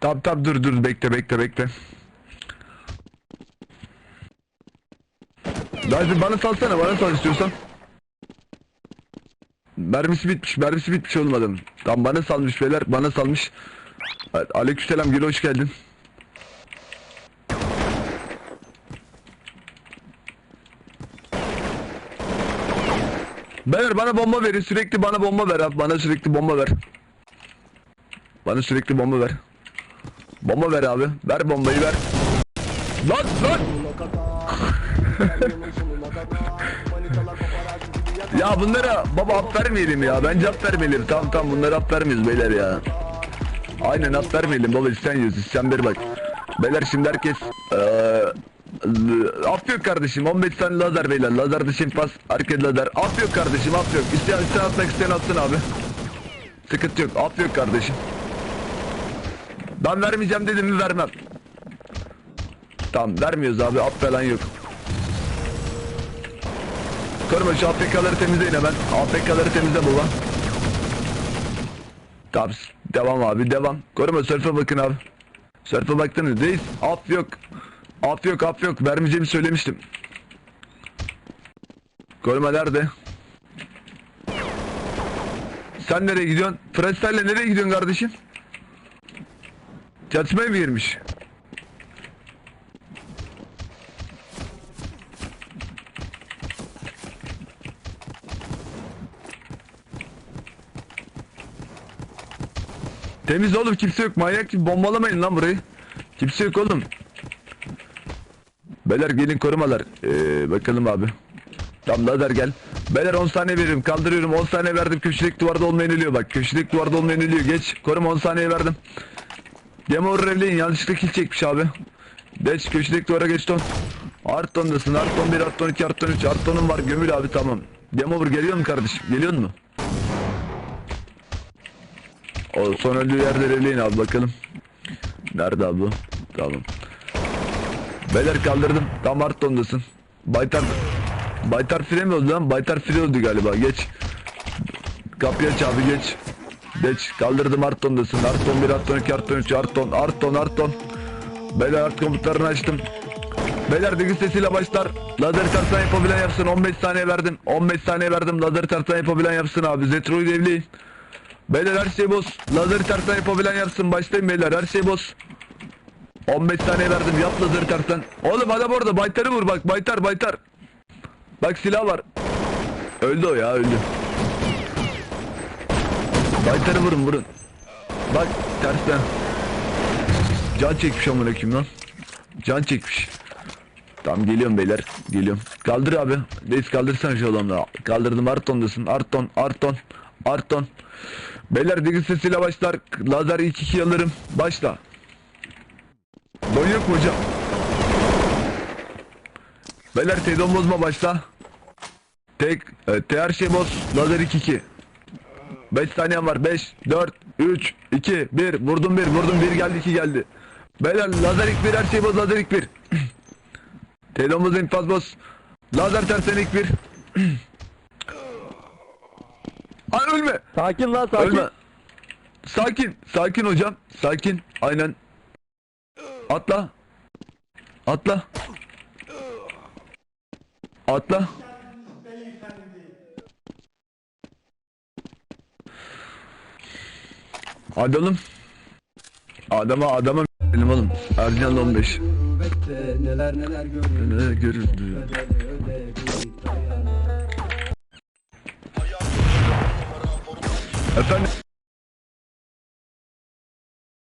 Tamam tamam dur dur bekle bekle bekle. Lazım bana salsana bana sal istiyorsan. Mermisi bitmiş mermisi bitmiş olmadım. Tamam bana salmış beyler bana salmış. Aleykümselam Gül hoş geldin. Beyler bana bomba verin sürekli bana bomba ver abi bana sürekli bomba ver. Bana sürekli bomba ver. Bomba ver abi. Ver bombayı ver. Lan lan. ya bunlara baba hap vermeyelim ya. Bence hap vermeyelim. Tamam tamam bunlara hap vermiyoruz beyler ya. Aynen hap vermeyelim baba sen yiyorsun sen bir bak. Beyler şimdi herkes eee Af kardeşim 15 tane lazer beyler lazer dışı pas hareket lazer af kardeşim af yok isteyen isteyen atmak isteyen atsın abi Sıkıntı yok af kardeşim Ben vermeyeceğim dedim mi vermem. Tamam vermiyoruz abi af falan yok. Koruma şu APK'ları temizleyin hemen APK'ları temizle baba Tamam devam abi devam. Koruma sörfe bakın abi. Sörfe baktınız reis af yok. Af yok af yok vermeyeceğimi söylemiştim. Koruma nerede? Sen nereye gidiyorsun? Frestyle'le nereye gidiyorsun kardeşim? Çatışmaya mı girmiş? Temiz oğlum kimse yok manyak gibi bombalamayın lan burayı. Kimse yok oğlum. Beyler gelin korumalar. Ee, bakalım abi. Tam lazer gel. Beyler 10 saniye veriyorum. Kaldırıyorum. 10 saniye verdim. Köşedeki duvarda olmayan ölüyor. Bak köşedeki duvarda olmayan ölüyor. Geç. Koruma 10 saniye verdim. Demo vurur evleyin. Yanlışlıkla kill çekmiş abi. Geç köşedeki duvara geç ton. Arton'dasın. Arton 1, Arton 2, Arton 3. Arton'un var. Gömül abi tamam. Demo vur geliyor mu kardeşim? Geliyor mu? O son öldüğü yerde evleyin abi bakalım. Nerede abi? Tamam. Beyler kaldırdım. Tam Arton'dasın. Baytar Baytar fire mi oldu lan? Baytar fire oldu galiba. Geç. Kapıyı aç abi geç. Geç. Kaldırdım Arton'dasın. Arton 1, Arton 2, Arton 3, Arton, Arton, Arton. Beyler art komutlarını açtım. Beyler digi sesiyle başlar. Lazer tartan yapabilen yapsın. 15 saniye verdim. 15 saniye verdim. Lazer tartan yapabilen yapsın abi. Zetroid evleyin. Beyler her şey boz. Lazer tartan yapabilen yapsın. Başlayın beyler her şey boz. 15 saniye verdim yap lazer tersen. Oğlum adam orada baytarı vur bak baytar baytar. Bak silah var. Öldü o ya öldü. Baytarı vurun vurun. Bak tersten. Can çekmiş amına kim lan. Can çekmiş. Tamam geliyorum beyler. Geliyorum. Kaldır abi. Reis kaldırsan şu adamla. Kaldırdım Arton'dasın. Arton, Arton, Arton. Beyler digi sesiyle başlar. Lazer ilk iki alırım. Başla. Don hocam? Beyler Tedon bozma başla. Tek, e, her şey boz. Lazer 2-2. 5 saniyem var. 5, 4, 3, 2, 1. Vurdum 1, vurdum 1 geldi 2 geldi. Beyler lazer ilk 1 her şey boz lazer ilk 1. Tedon boz infaz boz. Lazer tersen ilk 1. Ay ölme. Sakin lan sakin. Ölme. Sakin. Sakin hocam. Sakin. Aynen. Atla. Atla. Atla. Oğlum. Adama adama benim oğlum. Ercan 15. neler neler görüldü? Bir dayan. Efendim.